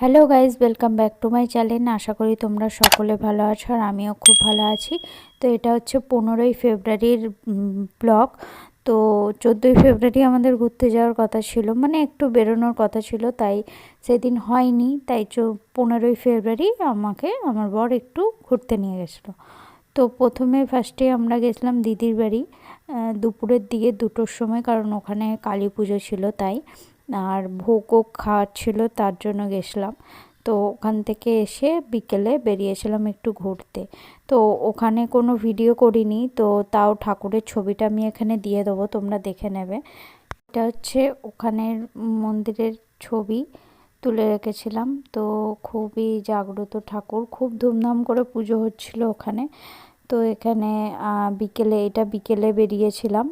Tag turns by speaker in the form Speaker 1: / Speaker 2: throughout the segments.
Speaker 1: Hello guys welcome back to my channel আশা করি তোমরা সকলে ভালো আছো আর আমিও খুব ভালো আছি। তো এটা হচ্ছে পনেরোই ফেব্রুয়ারির ব্লগ তো চোদ্দোই ফেব্রুয়ারি আমাদের ঘুরতে যাওয়ার কথা ছিল মানে একটু বেরোনোর কথা ছিল, তাই সেদিন হয়নি। তাই চো, পনেরোই ফেব্রুয়ারি আমাকে, আমার বর একটু ঘুরতে নিয়ে গেছিল। তো প্রথমে ফার্স্টে আমরা গেছিলাম দিদির বাড়ি দুপুরের দিকে দুটোর সময়, কারণ ওখানে কালী পুজো ছিল তাই। আর ভোগও খাওয়ার ছিল, তার জন্য গেছিলাম। তো ওখান থেকে এসে বিকেলে বেরিয়েছিলাম একটু ঘুরতে। তো ওখানে কোনো ভিডিও করিনি, তো তাও ঠাকুরের ছবিটা আমি এখানে দিয়ে দেবো, তোমরা দেখে নেবে। এটা হচ্ছে ওখানের মন্দিরের ছবি তুলে রেখেছিলাম। তো খুবই জাগ্রত ঠাকুর, খুব ধুমধাম করে পুজো হচ্ছিল ওখানে। তো এখানে বিকেলে, এটা বিকেলে বেরিয়েছিলাম।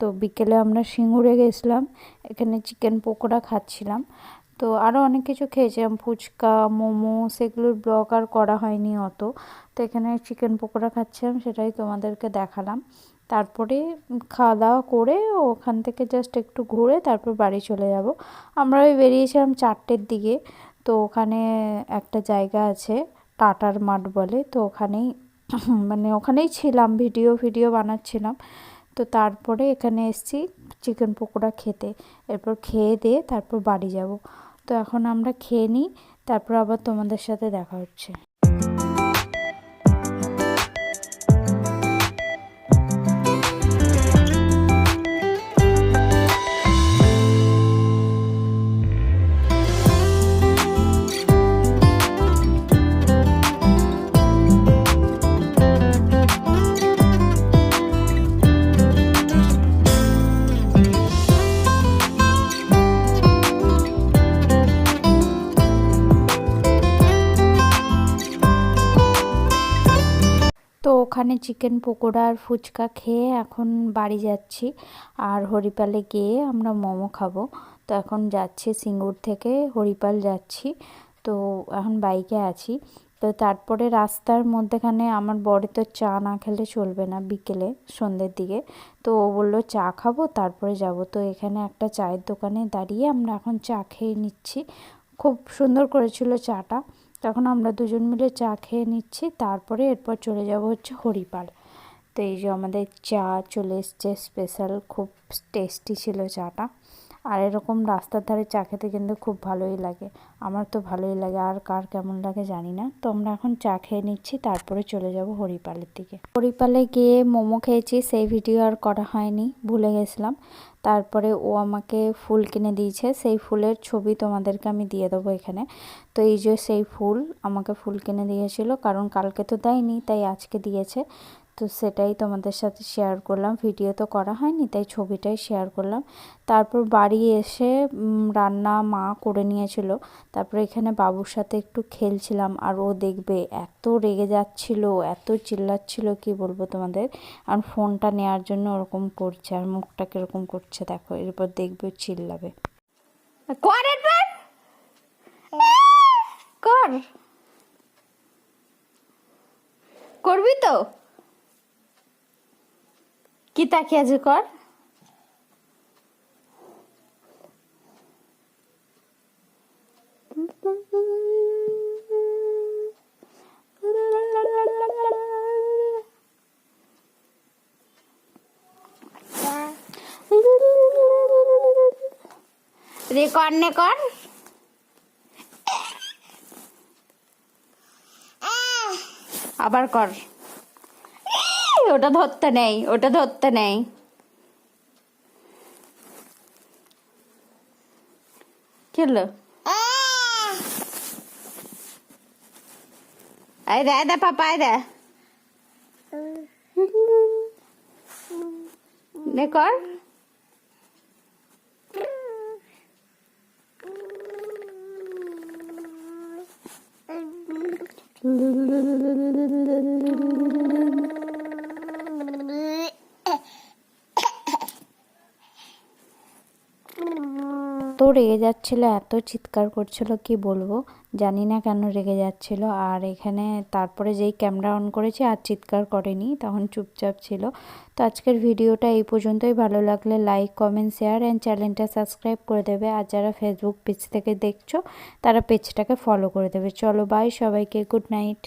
Speaker 1: তো বিকেলে আমরা সিঙ্গুরে গেছিলাম, এখানে চিকেন পকোড়া খাচ্ছিলাম। তো আরও অনেক কিছু খেয়েছিলাম, ফুচকা, মোমো, সেগুলোর ব্লগ আর করা হয়নি অত। তো এখানে চিকেন পকোড়া খাচ্ছিলাম, সেটাই তোমাদেরকে দেখালাম। তারপরে খাওয়া দাওয়া করে ওখান থেকে জাস্ট একটু ঘুরে তারপর বাড়ি চলে যাব। আমরা ওই বেরিয়েছিলাম চারটের দিকে, তো ওখানে একটা জায়গা আছে, টাটার মাঠ বলে। তো ওখানেই মানে ওখানেই ছিলাম, ভিডিও ভিডিও বানাচ্ছিলাম। তো তারপরে এখানে এসছি চিকেন পকোড়া খেতে। এরপর খেয়ে দিয়ে তারপর বাড়ি যাব। তো এখন আমরা খেয়ে নিই, তারপর আবার তোমাদের সাথে দেখা হচ্ছে। ওখানে চিকেন পকোড়া আর ফুচকা খেয়ে এখন বাড়ি যাচ্ছি। আর হরিপালে গিয়ে আমরা মোমো খাব। তো এখন যাচ্ছি সিঙ্গুর থেকে, হরিপাল যাচ্ছি। তো এখন বাইকে আছি। তো তারপরে রাস্তার মধ্যেখানে আমার বড়ি তো চা না খেলে চলবে না বিকেলে, সন্ধ্যের দিকে। তো ও বলল, চা খাব, তারপরে যাব। তো এখানে একটা চায়ের দোকানে দাঁড়িয়ে আমরা এখন চা খেয়ে নিচ্ছি। খুব সুন্দর করেছিল চাটা। তখন আমরা দুজন মিলে চা খেয়ে নিচ্ছি তারপরে এরপর চলে যাব হচ্ছে হরিপাল। তো এই যে আমাদের চা চলে এসছে স্পেশাল খুব টেস্টি ছিল চাটা। আর এরকম রাস্তার ধারে চা খেতে কিন্তু খুব ভালোই লাগে। আমার তো ভালোই লাগে, আর কার কেমন লাগে জানি না। তো আমরা এখন চা খেয়ে নিচ্ছি, তারপরে চলে যাব হরিপালের দিকে। হরিপালে গিয়ে মোমো খেয়েছি, সেই ভিডিও আর করা হয়নি, ভুলে গেছিলাম। তারপরে ও আমাকে ফুল কিনে দিয়েছে, সেই ফুলের ছবি তোমাদেরকে আমি দিয়ে দেবো এখানে। তো এই যে সেই ফুল আমাকে ফুল কিনে দিয়েছিল, কারণ কালকে তো দেয়নি, তাই আজকে দিয়েছে। তো সেটাই তোমাদের সাথে শেয়ার করলাম। ভিডিও তো করা হয়নি, তাই ছবিটাই শেয়ার করলাম। তারপর বাড়ি এসে রান্না মা করে নিয়েছিল। তারপর এখানে বাবুর সাথে একটু খেলছিলাম, আর ও দেখবে এত রেগে যাচ্ছিল, এত চিল্লাচ্ছিল, কি বলব তোমাদের? আর ফোনটা নেওয়ার জন্য ওরকম করছে, আর মুখটা কীরকম করছে, দেখো, এরপর দেখবে, চিল্লাবে। কর কর! করবি তো? কি তাকিয়ে আছে কর? রে কর নে কর। আবার কর। ওটা ধরতে নেই ওটা ধরতে নেই কি হলো আয় দে দে পাপা আয় দে নে কর রেগে যাচ্ছিল, এত চিৎকার করছিল, কি বলব? জানি না কেন রেগে যাচ্ছিল। আর এখানে তারপরে যেই ক্যামেরা অন করেছি আর চিৎকার করেনি, তখন চুপচাপ ছিল। তো আজকের ভিডিওটা এই পর্যন্তই। ভালো লাগলে লাইক কমেন্ট শেয়ার অ্যান্ড চ্যানেলটা সাবস্ক্রাইব করে দেবে। আর যারা ফেসবুক পেজ থেকে দেখছ, তারা পেজটাকে ফলো করে দেবে। চলো বাই সবাইকে গুড নাইট